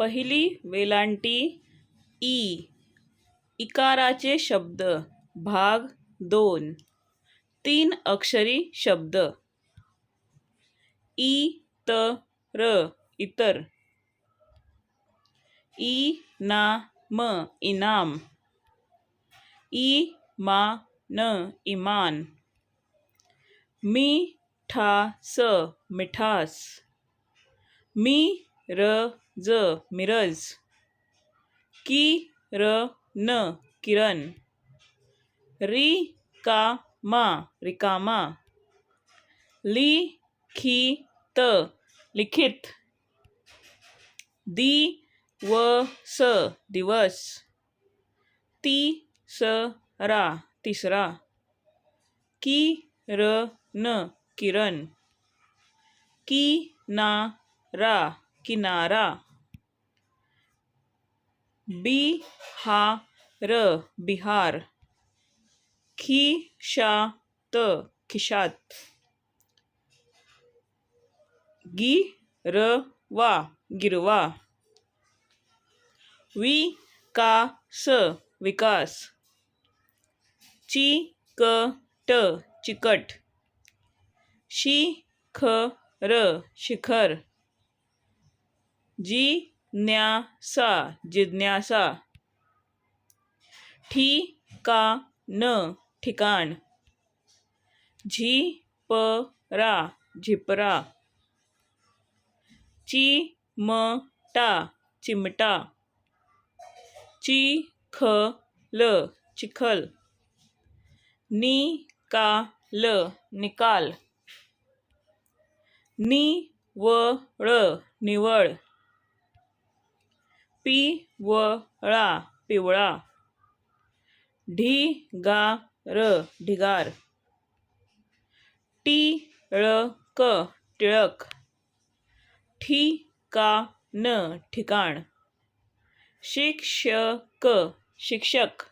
पहिली वेलांटी ई. इकाराचे शब्द भाग दोन. तीन अक्षरी शब्द. ई त र इतर. ई ना म इनाम. ई मा न इमान. मी ठा स मिठास. मी र ज, मिरज. की र न किरण. री का मा रिकामा. ली खी त लिखित. दी व स दिवस. ती स रा तिसरा. की र न किरण. की ना रा किनारा। बी हा र बिहार। खी शा त खिशात। गी र वा गिरवा। वी का स विकास। ची क ट चिकट। शी ख र शिखर। जी न्या सा जिज्ञासा। ठी का न ठिकाण। झी प रा झिपरा। ची म टा चिमटा। ची ख ल चिखल। नी का ल निकाल। नि व ळ निवळ। पी व ळा पिवळा. ढी गा र ढिगार. टी ळ क टिळक. ठी का न ठिकाण. शिक्षक शिक्षक.